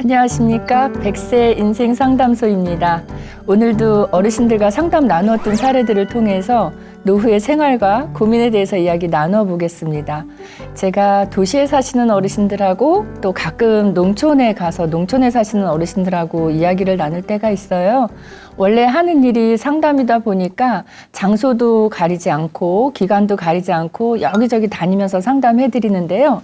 안녕하십니까. 백세 인생 상담소입니다. 오늘도 어르신들과 상담 나누었던 사례들을 통해서 노후의 생활과 고민에 대해서 이야기 나눠 보겠습니다. 제가 도시에 사시는 어르신들하고 또 가끔 농촌에 가서 농촌에 사시는 어르신들하고 이야기를 나눌 때가 있어요. 원래 하는 일이 상담이다 보니까 장소도 가리지 않고 기간도 가리지 않고 여기저기 다니면서 상담해 드리는데요.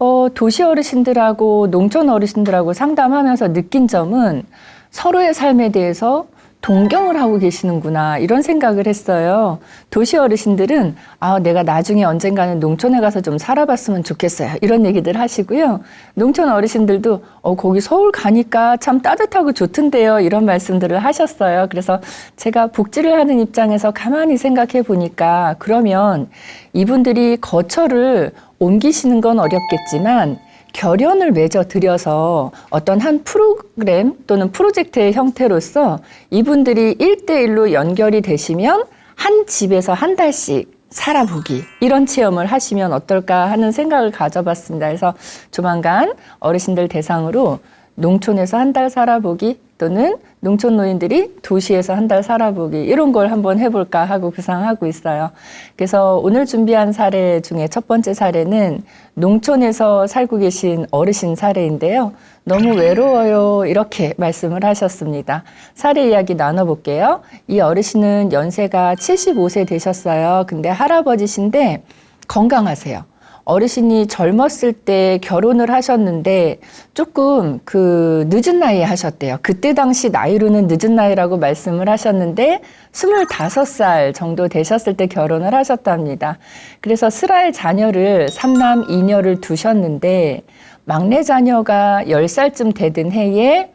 어, 도시 어르신들하고 농촌 어르신들하고 상담하면서 느낀 점은 서로의 삶에 대해서 동경을 하고 계시는구나 이런 생각을 했어요. 도시 어르신들은 아 내가 나중에 언젠가는 농촌에 가서 좀 살아봤으면 좋겠어요 이런 얘기들 하시고요. 농촌 어르신들도 어 거기 서울 가니까 참 따뜻하고 좋던데요 이런 말씀들을 하셨어요. 그래서 제가 복지를 하는 입장에서 가만히 생각해 보니까 그러면 이분들이 거처를 옮기시는 건 어렵겠지만 결연을 맺어 들여서 어떤 한 프로그램 또는 프로젝트의 형태로서 이분들이 일대일로 연결이 되시면 한 집에서 한 달씩 살아보기 이런 체험을 하시면 어떨까 하는 생각을 가져봤습니다. 그래서 조만간 어르신들 대상으로 농촌에서 한 달 살아보기 또는 농촌 노인들이 도시에서 한 달 살아보기 이런 걸 한번 해볼까 하고 구상하고 있어요. 그래서 오늘 준비한 사례 중에 첫 번째 사례는 농촌에서 살고 계신 어르신 사례인데요. 너무 외로워요. 이렇게 말씀을 하셨습니다. 사례 이야기 나눠볼게요. 이 어르신은 연세가 75세 되셨어요. 근데 할아버지신데 건강하세요. 어르신이 젊었을 때 결혼을 하셨는데 조금 그 늦은 나이에 하셨대요. 그때 당시 나이로는 늦은 나이라고 말씀을 하셨는데 25살 정도 되셨을 때 결혼을 하셨답니다. 그래서 슬아의 자녀를 삼남 이녀를 두셨는데 막내 자녀가 10살쯤 되던 해에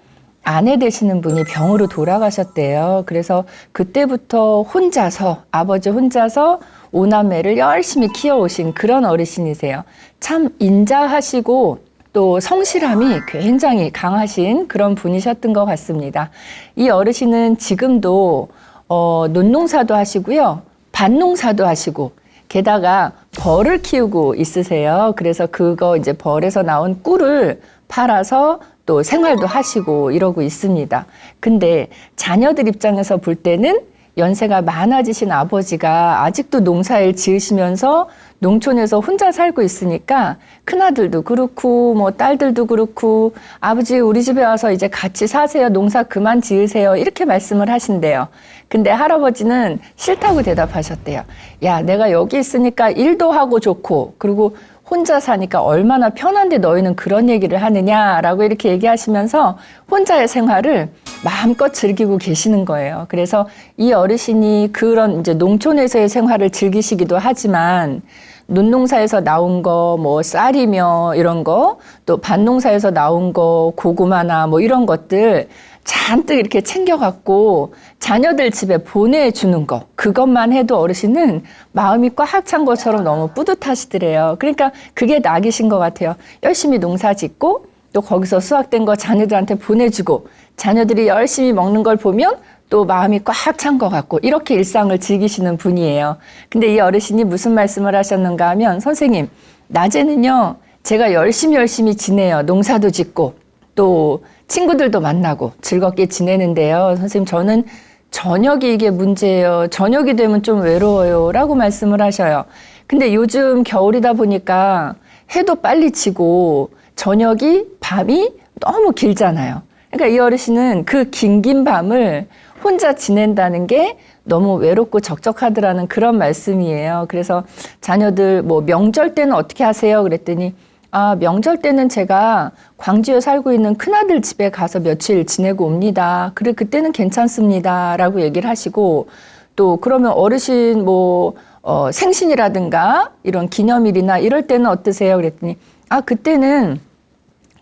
아내 되시는 분이 병으로 돌아가셨대요. 그래서 그때부터 혼자서, 아버지 혼자서 오남매를 열심히 키워오신 그런 어르신이세요. 참 인자하시고 또 성실함이 굉장히 강하신 그런 분이셨던 것 같습니다. 이 어르신은 지금도 어, 논농사도 하시고요. 밭농사도 하시고 게다가 벌을 키우고 있으세요. 그래서 그거 이제 벌에서 나온 꿀을 팔아서 또 생활도 하시고 이러고 있습니다. 근데 자녀들 입장에서 볼 때는 연세가 많아지신 아버지가 아직도 농사일 지으시면서 농촌에서 혼자 살고 있으니까 큰아들도 그렇고 뭐 딸들도 그렇고 아버지 우리 집에 와서 이제 같이 사세요. 농사 그만 지으세요. 이렇게 말씀을 하신대요. 근데 할아버지는 싫다고 대답하셨대요. 야, 내가 여기 있으니까 일도 하고 좋고 그리고 혼자 사니까 얼마나 편한데 너희는 그런 얘기를 하느냐라고 이렇게 얘기하시면서 혼자의 생활을 마음껏 즐기고 계시는 거예요. 그래서 이 어르신이 그런 이제 농촌에서의 생활을 즐기시기도 하지만 논농사에서 나온 거, 뭐 쌀이며 이런 거, 또 밭농사에서 나온 거, 고구마나 뭐 이런 것들 잔뜩 이렇게 챙겨갖고 자녀들 집에 보내주는 거 그것만 해도 어르신은 마음이 꽉 찬 것처럼 너무 뿌듯하시더래요. 그러니까 그게 낙이신 것 같아요. 열심히 농사 짓고 또 거기서 수확된 거 자녀들한테 보내주고 자녀들이 열심히 먹는 걸 보면 또 마음이 꽉 찬 것 같고 이렇게 일상을 즐기시는 분이에요. 근데 이 어르신이 무슨 말씀을 하셨는가 하면 선생님 낮에는요 제가 열심히 열심히 지내요. 농사도 짓고 또 친구들도 만나고 즐겁게 지내는데요. 선생님, 저는 저녁이 이게 문제예요. 저녁이 되면 좀 외로워요. 라고 말씀을 하셔요. 근데 요즘 겨울이다 보니까 해도 빨리 지고 저녁이 밤이 너무 길잖아요. 그러니까 이 어르신은 그 긴 긴 밤을 혼자 지낸다는 게 너무 외롭고 적적하더라는 그런 말씀이에요. 그래서 자녀들 뭐 명절 때는 어떻게 하세요? 그랬더니 아, 명절 때는 제가 광주에 살고 있는 큰아들 집에 가서 며칠 지내고 옵니다. 그래, 그때는 괜찮습니다. 라고 얘기를 하시고, 또, 그러면 어르신 뭐, 어, 생신이라든가, 이런 기념일이나 이럴 때는 어떠세요? 그랬더니, 아, 그때는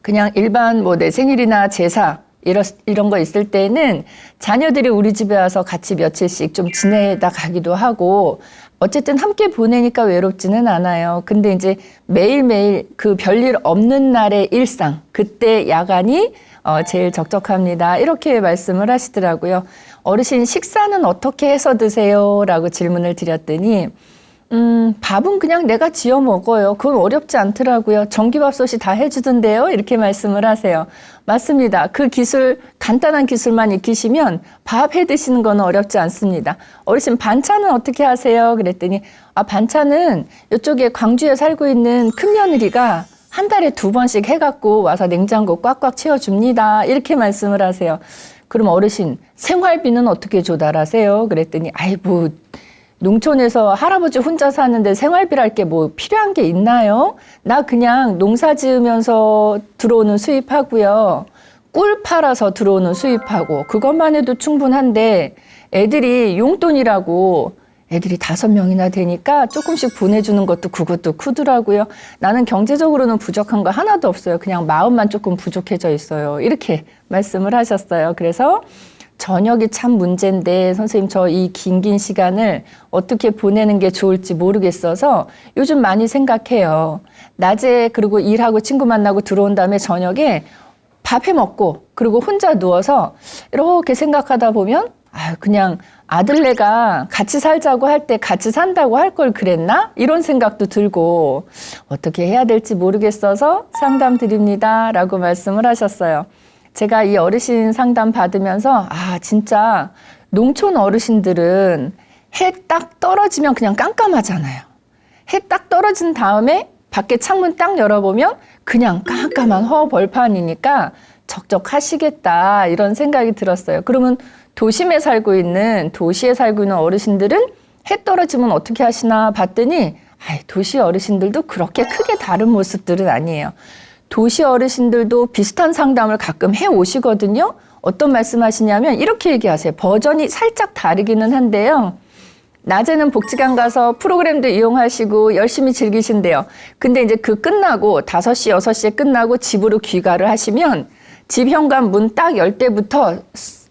그냥 일반 뭐 내 생일이나 제사, 이런, 이런 거 있을 때는 자녀들이 우리 집에 와서 같이 며칠씩 좀 지내다 가기도 하고, 어쨌든 함께 보내니까 외롭지는 않아요. 근데 이제 매일매일 그 별일 없는 날의 일상, 그때 야간이 어, 제일 적적합니다. 이렇게 말씀을 하시더라고요. 어르신 식사는 어떻게 해서 드세요? 라고 질문을 드렸더니, 음, 밥은 그냥 내가 지어 먹어요. 그건 어렵지 않더라고요. 전기밥솥이 다 해주던데요. 이렇게 말씀을 하세요. 맞습니다. 그 기술, 간단한 기술만 익히시면 밥 해 드시는 건 어렵지 않습니다. 어르신, 반찬은 어떻게 하세요? 그랬더니, 아, 반찬은 이쪽에 광주에 살고 있는 큰 며느리가 한 달에 두 번씩 해갖고 와서 냉장고 꽉꽉 채워줍니다. 이렇게 말씀을 하세요. 그럼 어르신, 생활비는 어떻게 조달하세요? 그랬더니, 아이, 뭐, 농촌에서 할아버지 혼자 사는데 생활비랄 게 뭐 필요한 게 있나요? 나 그냥 농사 지으면서 들어오는 수입하고요. 꿀 팔아서 들어오는 수입하고 그것만 해도 충분한데 애들이 용돈이라고 애들이 다섯 명이나 되니까 조금씩 보내주는 것도 그것도 크더라고요. 나는 경제적으로는 부족한 거 하나도 없어요. 그냥 마음만 조금 부족해져 있어요. 이렇게 말씀을 하셨어요. 그래서 저녁이 참 문제인데 선생님 저 이 긴긴 시간을 어떻게 보내는 게 좋을지 모르겠어서 요즘 많이 생각해요. 낮에 그리고 일하고 친구 만나고 들어온 다음에 저녁에 밥해 먹고 그리고 혼자 누워서 이렇게 생각하다 보면 아 그냥 아들네가 같이 살자고 할 때 같이 산다고 할 걸 그랬나 이런 생각도 들고 어떻게 해야 될지 모르겠어서 상담 드립니다라고 말씀을 하셨어요. 제가 이 어르신 상담 받으면서 아 진짜 농촌 어르신들은 해 딱 떨어지면 그냥 깜깜하잖아요. 해 딱 떨어진 다음에 밖에 창문 딱 열어보면 그냥 깜깜한 허벌판이니까 적적하시겠다 이런 생각이 들었어요. 그러면 도심에 살고 있는 도시에 살고 있는 어르신들은 해 떨어지면 어떻게 하시나 봤더니 아이, 도시 어르신들도 그렇게 크게 다른 모습들은 아니에요. 도시 어르신들도 비슷한 상담을 가끔 해 오시거든요. 어떤 말씀하시냐면 이렇게 얘기하세요. 버전이 살짝 다르기는 한데요. 낮에는 복지관 가서 프로그램도 이용하시고 열심히 즐기신대요. 근데 이제 그 끝나고 5시, 6시에 끝나고 집으로 귀가를 하시면 집 현관 문 딱 열 때부터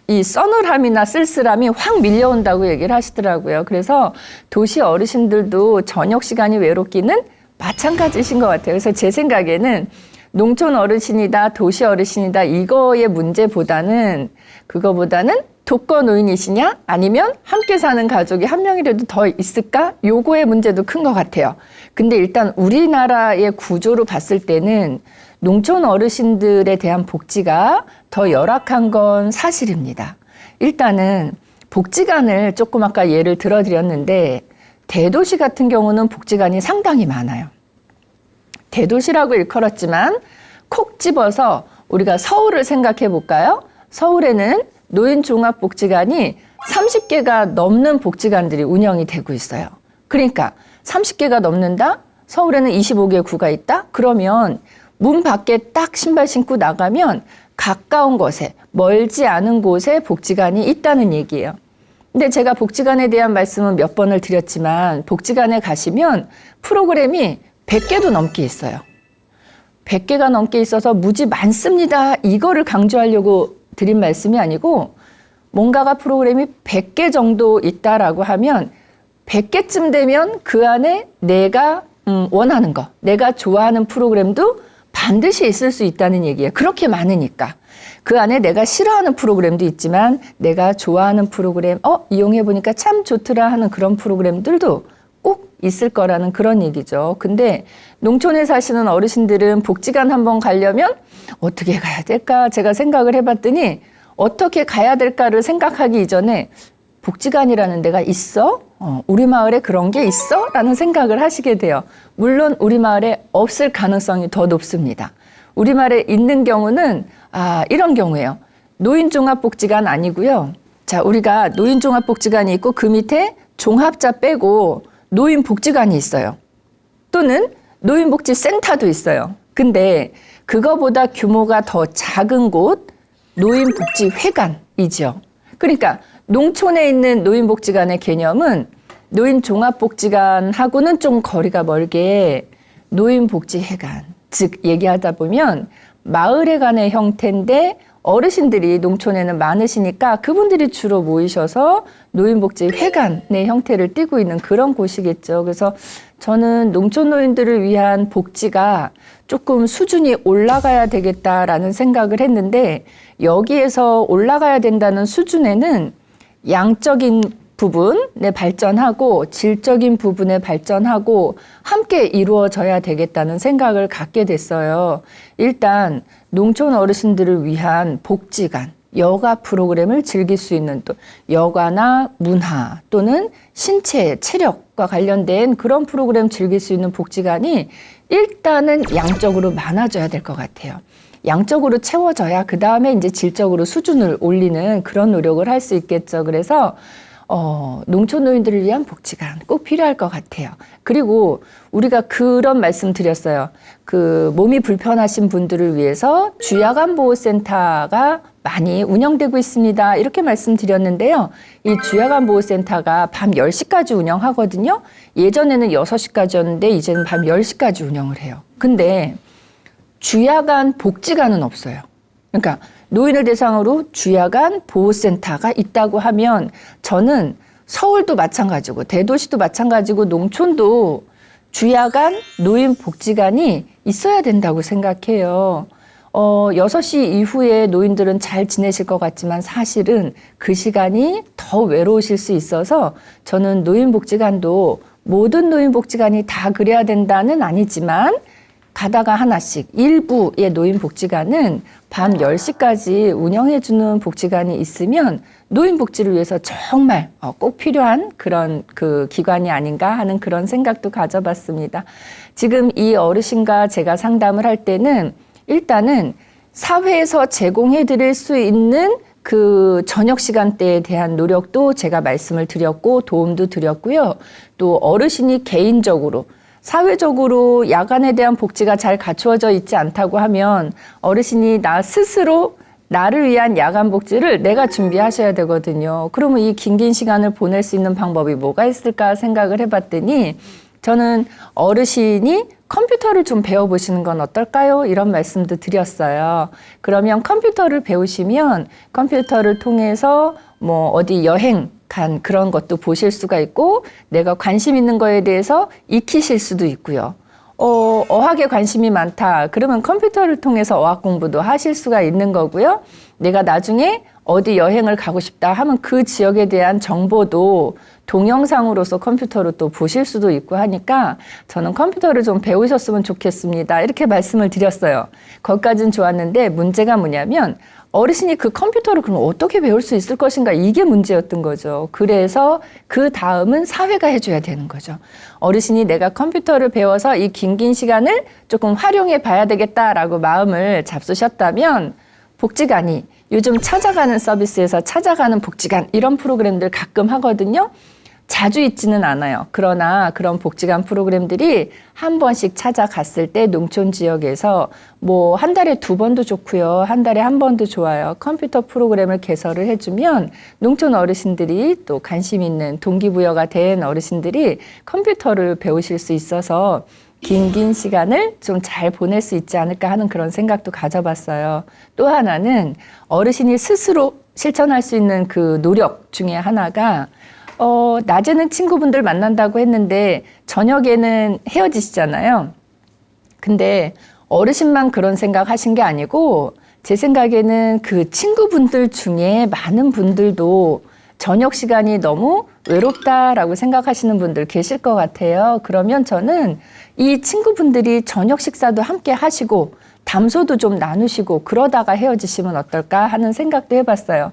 이 서늘함이나 쓸쓸함이 확 밀려온다고 얘기를 하시더라고요. 그래서 도시 어르신들도 저녁 시간이 외롭기는 마찬가지신 것 같아요. 그래서 제 생각에는 농촌 어르신이다, 도시 어르신이다, 이거의 문제보다는, 그거보다는 독거 노인이시냐? 아니면 함께 사는 가족이 한 명이라도 더 있을까? 요거의 문제도 큰 것 같아요. 근데 일단 우리나라의 구조로 봤을 때는 농촌 어르신들에 대한 복지가 더 열악한 건 사실입니다. 일단은 복지관을 조금 아까 예를 들어드렸는데 대도시 같은 경우는 복지관이 상당히 많아요. 대도시라고 일컬었지만 콕 집어서 우리가 서울을 생각해 볼까요? 서울에는 노인 종합복지관이 30개가 넘는 복지관들이 운영이 되고 있어요. 그러니까 30개가 넘는다? 서울에는 25개 구가 있다? 그러면 문 밖에 딱 신발 신고 나가면 가까운 곳에, 멀지 않은 곳에 복지관이 있다는 얘기예요. 근데 제가 복지관에 대한 말씀은 몇 번을 드렸지만 복지관에 가시면 프로그램이 100개도 넘게 있어요. 100개가 넘게 있어서 무지 많습니다. 이거를 강조하려고 드린 말씀이 아니고 뭔가가 프로그램이 100개 정도 있다라고 하면 100개쯤 되면 그 안에 내가 음, 원하는 거, 내가 좋아하는 프로그램도 반드시 있을 수 있다는 얘기예요. 그렇게 많으니까. 그 안에 내가 싫어하는 프로그램도 있지만 내가 좋아하는 프로그램, 어, 이용해보니까 참 좋더라 하는 그런 프로그램들도 꼭 있을 거라는 그런 얘기죠. 근데 농촌에 사시는 어르신들은 복지관 한번 가려면 어떻게 가야 될까? 제가 생각을 해봤더니 어떻게 가야 될까를 생각하기 이전에 복지관이라는 데가 있어? 어, 우리 마을에 그런 게 있어? 라는 생각을 하시게 돼요. 물론 우리 마을에 없을 가능성이 더 높습니다. 우리 마을에 있는 경우는 아, 이런 경우예요. 노인종합복지관 아니고요. 자, 우리가 노인종합복지관이 있고 그 밑에 종합자 빼고 노인복지관이 있어요. 또는 노인복지센터도 있어요. 근데 그거보다 규모가 더 작은 곳 노인복지회관이죠. 그러니까 농촌에 있는 노인복지관의 개념은 노인종합복지관하고는 좀 거리가 멀게 노인복지회관, 즉 얘기하다 보면 마을회관의 형태인데 어르신들이 농촌에는 많으시니까 그분들이 주로 모이셔서 노인복지 회관의 형태를 띠고 있는 그런 곳이겠죠. 그래서 저는 농촌 노인들을 위한 복지가 조금 수준이 올라가야 되겠다라는 생각을 했는데 여기에서 올라가야 된다는 수준에는 양적인 부분에 발전하고 질적인 부분에 발전하고 함께 이루어져야 되겠다는 생각을 갖게 됐어요. 일단 농촌 어르신들을 위한 복지관, 여가 프로그램을 즐길 수 있는 또 여가나 문화 또는 신체, 체력과 관련된 그런 프로그램 즐길 수 있는 복지관이 일단은 양적으로 많아져야 될 것 같아요. 양적으로 채워져야 그 다음에 이제 질적으로 수준을 올리는 그런 노력을 할 수 있겠죠. 그래서 어, 농촌 노인들을 위한 복지관 꼭 필요할 것 같아요. 그리고 우리가 그런 말씀 드렸어요. 그 몸이 불편하신 분들을 위해서 주야간 보호센터가 많이 운영되고 있습니다. 이렇게 말씀드렸는데요. 이 주야간 보호센터가 밤 10시까지 운영하거든요. 예전에는 6시까지였는데 이제는 밤 10시까지 운영을 해요. 근데 주야간 복지관은 없어요. 그러니까 노인을 대상으로 주야간 보호센터가 있다고 하면 저는 서울도 마찬가지고 대도시도 마찬가지고 농촌도 주야간 노인 복지관이 있어야 된다고 생각해요. 어, 6시 이후에 노인들은 잘 지내실 것 같지만 사실은 그 시간이 더 외로우실 수 있어서 저는 노인복지관도 모든 노인복지관이 다 그래야 된다는 아니지만 가다가 하나씩 일부의 노인복지관은 밤 10시까지 운영해주는 복지관이 있으면 노인복지를 위해서 정말 어, 꼭 필요한 그런 그 기관이 아닌가 하는 그런 생각도 가져봤습니다. 지금 이 어르신과 제가 상담을 할 때는 일단은 사회에서 제공해 드릴 수 있는 그 저녁 시간대에 대한 노력도 제가 말씀을 드렸고 도움도 드렸고요. 또 어르신이 개인적으로 사회적으로 야간에 대한 복지가 잘 갖추어져 있지 않다고 하면 어르신이 나 스스로 나를 위한 야간 복지를 내가 준비하셔야 되거든요. 그러면 이 긴긴 시간을 보낼 수 있는 방법이 뭐가 있을까 생각을 해봤더니 저는 어르신이 컴퓨터를 좀 배워보시는 건 어떨까요? 이런 말씀도 드렸어요. 그러면 컴퓨터를 배우시면 컴퓨터를 통해서 뭐 어디 여행 간 그런 것도 보실 수가 있고 내가 관심 있는 거에 대해서 익히실 수도 있고요. 어, 어학에 관심이 많다. 그러면 컴퓨터를 통해서 어학 공부도 하실 수가 있는 거고요. 내가 나중에 어디 여행을 가고 싶다 하면 그 지역에 대한 정보도 동영상으로서 컴퓨터로 또 보실 수도 있고 하니까 저는 컴퓨터를 좀 배우셨으면 좋겠습니다. 이렇게 말씀을 드렸어요. 거기까지는 좋았는데 문제가 뭐냐면 어르신이 그 컴퓨터를 그럼 어떻게 배울 수 있을 것인가 이게 문제였던 거죠. 그래서 그 다음은 사회가 해줘야 되는 거죠. 어르신이 내가 컴퓨터를 배워서 이 긴긴 시간을 조금 활용해 봐야 되겠다라고 마음을 잡수셨다면 복지관이 요즘 찾아가는 서비스에서 찾아가는 복지관 이런 프로그램들 가끔 하거든요. 자주 있지는 않아요. 그러나 그런 복지관 프로그램들이 한 번씩 찾아갔을 때 농촌 지역에서 뭐 한 달에 두 번도 좋고요. 한 달에 한 번도 좋아요. 컴퓨터 프로그램을 개설을 해주면 농촌 어르신들이 또 관심 있는 동기부여가 된 어르신들이 컴퓨터를 배우실 수 있어서 긴긴 시간을 좀 잘 보낼 수 있지 않을까 하는 그런 생각도 가져봤어요. 또 하나는 어르신이 스스로 실천할 수 있는 그 노력 중에 하나가 어, 낮에는 친구분들 만난다고 했는데 저녁에는 헤어지시잖아요. 근데 어르신만 그런 생각 하신 게 아니고 제 생각에는 그 친구분들 중에 많은 분들도 저녁 시간이 너무 외롭다라고 생각하시는 분들 계실 것 같아요. 그러면 저는 이 친구분들이 저녁 식사도 함께 하시고 담소도 좀 나누시고 그러다가 헤어지시면 어떨까 하는 생각도 해봤어요.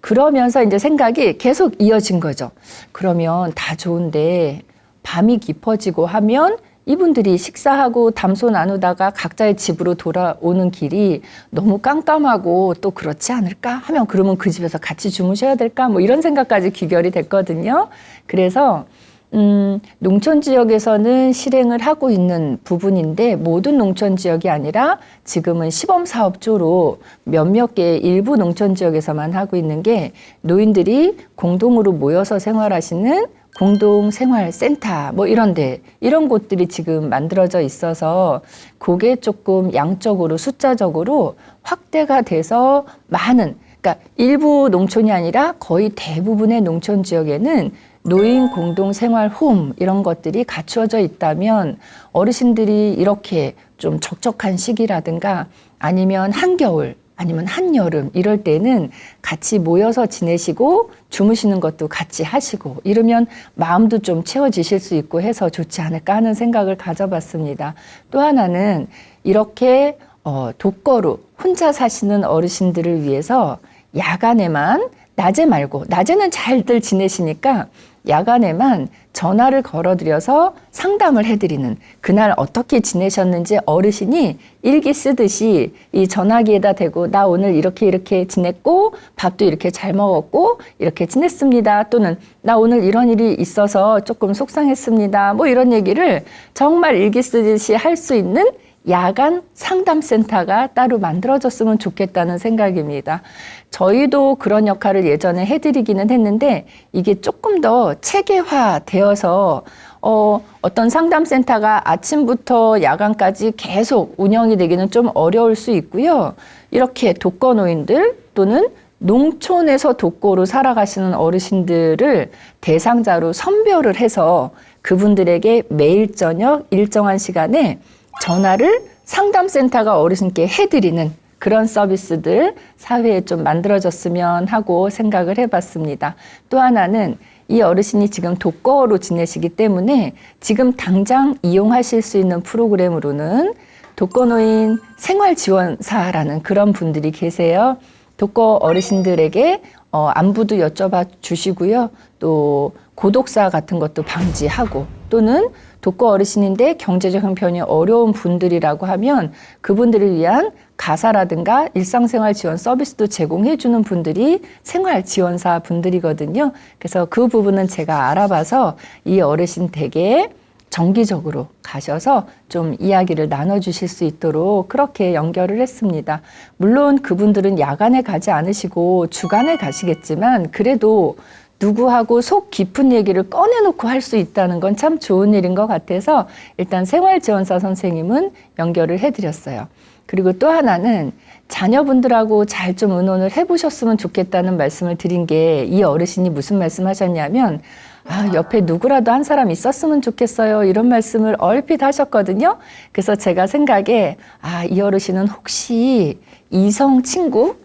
그러면서 이제 생각이 계속 이어진 거죠. 그러면 다 좋은데 밤이 깊어지고 하면 이분들이 식사하고 담소 나누다가 각자의 집으로 돌아오는 길이 너무 깜깜하고 또 그렇지 않을까 하면 그러면 그 집에서 같이 주무셔야 될까 뭐 이런 생각까지 귀결이 됐거든요. 그래서 음, 농촌 지역에서는 실행을 하고 있는 부분인데 모든 농촌 지역이 아니라 지금은 시범 사업조로 몇몇 개의 일부 농촌 지역에서만 하고 있는 게 노인들이 공동으로 모여서 생활하시는 공동생활센터 뭐 이런데 이런 곳들이 지금 만들어져 있어서 그게 조금 양적으로 숫자적으로 확대가 돼서 많은 그러니까 일부 농촌이 아니라 거의 대부분의 농촌 지역에는 노인 공동 생활 홈 이런 것들이 갖추어져 있다면 어르신들이 이렇게 좀 적적한 시기라든가 아니면 한겨울 아니면 한여름 이럴 때는 같이 모여서 지내시고 주무시는 것도 같이 하시고 이러면 마음도 좀 채워지실 수 있고 해서 좋지 않을까 하는 생각을 가져봤습니다. 또 하나는 이렇게 어, 독거로 혼자 사시는 어르신들을 위해서 야간에만 낮에 말고 낮에는 잘들 지내시니까 야간에만 전화를 걸어드려서 상담을 해드리는 그날 어떻게 지내셨는지 어르신이 일기 쓰듯이 이 전화기에다 대고 나 오늘 이렇게 이렇게 지냈고 밥도 이렇게 잘 먹었고 이렇게 지냈습니다. 또는 나 오늘 이런 일이 있어서 조금 속상했습니다. 뭐 이런 얘기를 정말 일기 쓰듯이 할 수 있는 야간 상담센터가 따로 만들어졌으면 좋겠다는 생각입니다. 저희도 그런 역할을 예전에 해드리기는 했는데 이게 조금 더 체계화 되어서 어, 어떤 상담센터가 아침부터 야간까지 계속 운영이 되기는 좀 어려울 수 있고요. 이렇게 독거노인들 또는 농촌에서 독거로 살아가시는 어르신들을 대상자로 선별을 해서 그분들에게 매일 저녁 일정한 시간에 전화를 상담센터가 어르신께 해드리는 그런 서비스들 사회에 좀 만들어졌으면 하고 생각을 해봤습니다. 또 하나는 이 어르신이 지금 독거로 지내시기 때문에 지금 당장 이용하실 수 있는 프로그램으로는 독거노인 생활지원사라는 그런 분들이 계세요. 독거 어르신들에게 어, 안부도 여쭤봐 주시고요. 또 고독사 같은 것도 방지하고 또는 독거 어르신인데 경제적 형편이 어려운 분들이라고 하면 그분들을 위한 가사라든가 일상생활 지원 서비스도 제공해 주는 분들이 생활 지원사 분들이거든요. 그래서 그 부분은 제가 알아봐서 이 어르신 댁에 정기적으로 가셔서 좀 이야기를 나눠주실 수 있도록 그렇게 연결을 했습니다. 물론 그분들은 야간에 가지 않으시고 주간에 가시겠지만 그래도 누구하고 속 깊은 얘기를 꺼내놓고 할 수 있다는 건 참 좋은 일인 것 같아서 일단 생활지원사 선생님은 연결을 해드렸어요. 그리고 또 하나는 자녀분들하고 잘 좀 의논을 해보셨으면 좋겠다는 말씀을 드린 게 이 어르신이 무슨 말씀 하셨냐면 아, 옆에 누구라도 한 사람 있었으면 좋겠어요. 이런 말씀을 얼핏 하셨거든요. 그래서 제가 생각에 아, 이 어르신은 혹시 이성 친구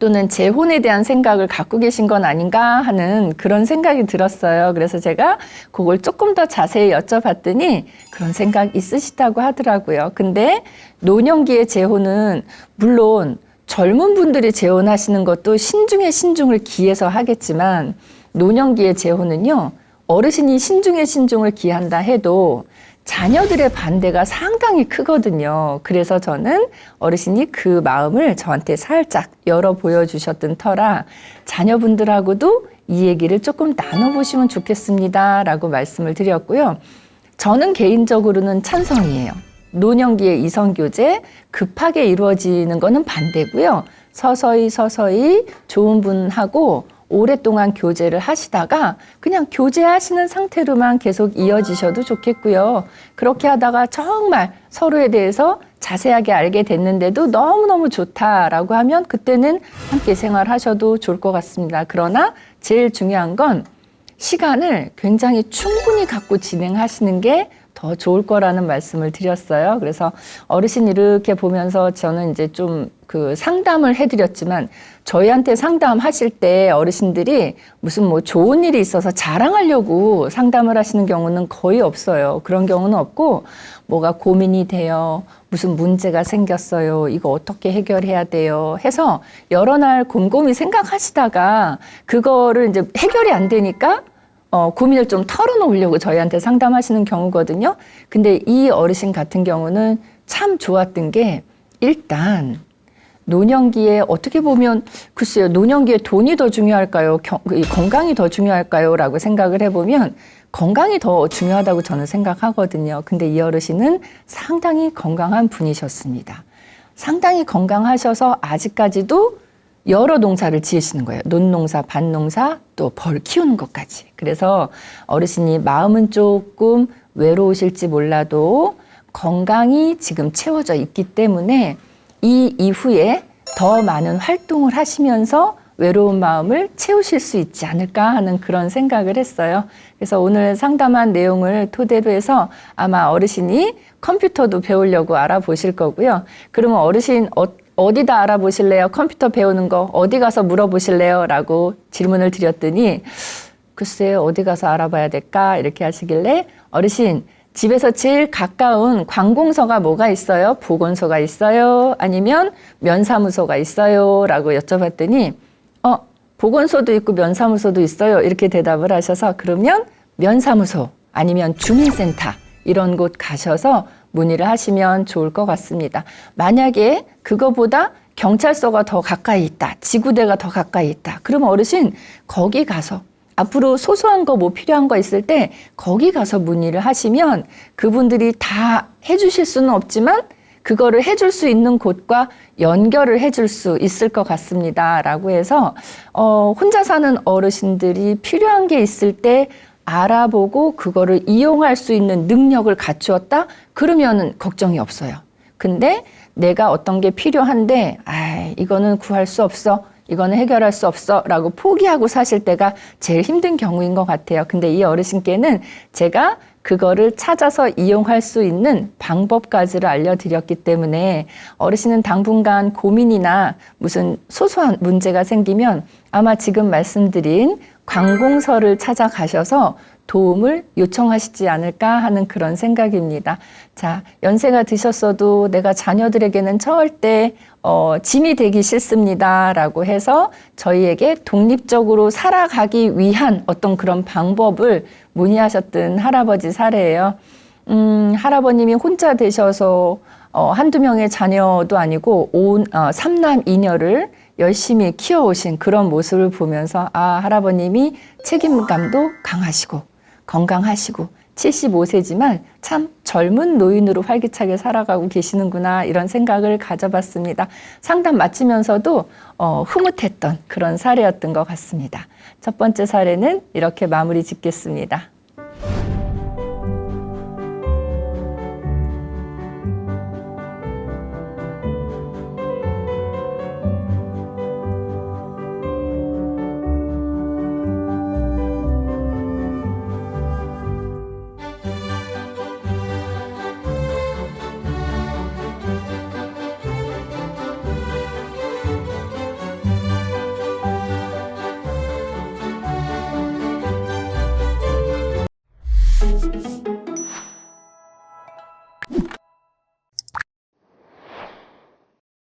또는 재혼에 대한 생각을 갖고 계신 건 아닌가 하는 그런 생각이 들었어요. 그래서 제가 그걸 조금 더 자세히 여쭤봤더니 그런 생각 있으시다고 하더라고요. 근데 노년기의 재혼은 물론 젊은 분들이 재혼하시는 것도 신중에 신중을 기해서 하겠지만 노년기의 재혼은요, 어르신이 신중에 신중을 기한다 해도 자녀들의 반대가 상당히 크거든요. 그래서 저는 어르신이 그 마음을 저한테 살짝 열어 보여주셨던 터라 자녀분들하고도 이 얘기를 조금 나눠보시면 좋겠습니다. 라고 말씀을 드렸고요. 저는 개인적으로는 찬성이에요. 노년기의 이성교제 급하게 이루어지는 거는 반대고요. 서서히 서서히 좋은 분하고 오랫동안 교제를 하시다가 그냥 교제하시는 상태로만 계속 이어지셔도 좋겠고요. 그렇게 하다가 정말 서로에 대해서 자세하게 알게 됐는데도 너무너무 좋다라고 하면 그때는 함께 생활하셔도 좋을 것 같습니다. 그러나 제일 중요한 건 시간을 굉장히 충분히 갖고 진행하시는 게 더 좋을 거라는 말씀을 드렸어요. 그래서 어르신 이렇게 보면서 저는 이제 좀 그 상담을 해드렸지만 저희한테 상담하실 때 어르신들이 무슨 뭐 좋은 일이 있어서 자랑하려고 상담을 하시는 경우는 거의 없어요. 그런 경우는 없고 뭐가 고민이 돼요. 무슨 문제가 생겼어요. 이거 어떻게 해결해야 돼요. 해서 여러 날 곰곰이 생각하시다가 그거를 이제 해결이 안 되니까 어, 고민을 좀 털어놓으려고 저희한테 상담하시는 경우거든요. 근데 이 어르신 같은 경우는 참 좋았던 게 일단 노년기에 어떻게 보면 글쎄요 노년기에 돈이 더 중요할까요 경, 건강이 더 중요할까요 라고 생각을 해보면 건강이 더 중요하다고 저는 생각하거든요 근데 이 어르신은 상당히 건강한 분이셨습니다 상당히 건강하셔서 아직까지도 여러 농사를 지으시는 거예요. 논농사, 밭농사, 또 벌 키우는 것까지. 그래서 어르신이 마음은 조금 외로우실지 몰라도 건강이 지금 채워져 있기 때문에 이 이후에 더 많은 활동을 하시면서 외로운 마음을 채우실 수 있지 않을까 하는 그런 생각을 했어요. 그래서 오늘 상담한 내용을 토대로 해서 아마 어르신이 컴퓨터도 배우려고 알아보실 거고요. 그러면 어르신 어, 어디다 알아보실래요? 컴퓨터 배우는 거 어디 가서 물어보실래요? 라고 질문을 드렸더니 글쎄요, 어디 가서 알아봐야 될까? 이렇게 하시길래 어르신, 집에서 제일 가까운 관공서가 뭐가 있어요? 보건소가 있어요? 아니면 면사무소가 있어요? 라고 여쭤봤더니 어, 보건소도 있고 면사무소도 있어요. 이렇게 대답을 하셔서 그러면 면사무소 아니면 주민센터 이런 곳 가셔서 문의를 하시면 좋을 것 같습니다. 만약에 그거보다 경찰서가 더 가까이 있다. 지구대가 더 가까이 있다. 그럼 어르신 거기 가서 앞으로 소소한 거 뭐 필요한 거 있을 때 거기 가서 문의를 하시면 그분들이 다 해주실 수는 없지만 그거를 해줄 수 있는 곳과 연결을 해줄 수 있을 것 같습니다. 라고 해서, 어, 혼자 사는 어르신들이 필요한 게 있을 때 알아보고 그거를 이용할 수 있는 능력을 갖추었다? 그러면은 걱정이 없어요. 근데 내가 어떤 게 필요한데, 아, 이거는 구할 수 없어. 이거는 해결할 수 없어. 라고 포기하고 사실 때가 제일 힘든 경우인 것 같아요. 근데 이 어르신께는 제가 그거를 찾아서 이용할 수 있는 방법까지를 알려드렸기 때문에 어르신은 당분간 고민이나 무슨 소소한 문제가 생기면 아마 지금 말씀드린 관공서를 찾아가셔서 도움을 요청하시지 않을까 하는 그런 생각입니다. 자, 연세가 드셨어도 내가 자녀들에게는 절대 어, 짐이 되기 싫습니다. 라고 해서 저희에게 독립적으로 살아가기 위한 어떤 그런 방법을 문의하셨던 할아버지 사례예요. 음, 할아버님이 혼자 되셔서 어, 한두 명의 자녀도 아니고 온, 어, 삼남 이녀를 열심히 키워오신 그런 모습을 보면서 아, 할아버님이 책임감도 강하시고 건강하시고 75세지만 참 젊은 노인으로 활기차게 살아가고 계시는구나 이런 생각을 가져봤습니다. 상담 마치면서도 어, 흐뭇했던 그런 사례였던 것 같습니다. 첫 번째 사례는 이렇게 마무리 짓겠습니다.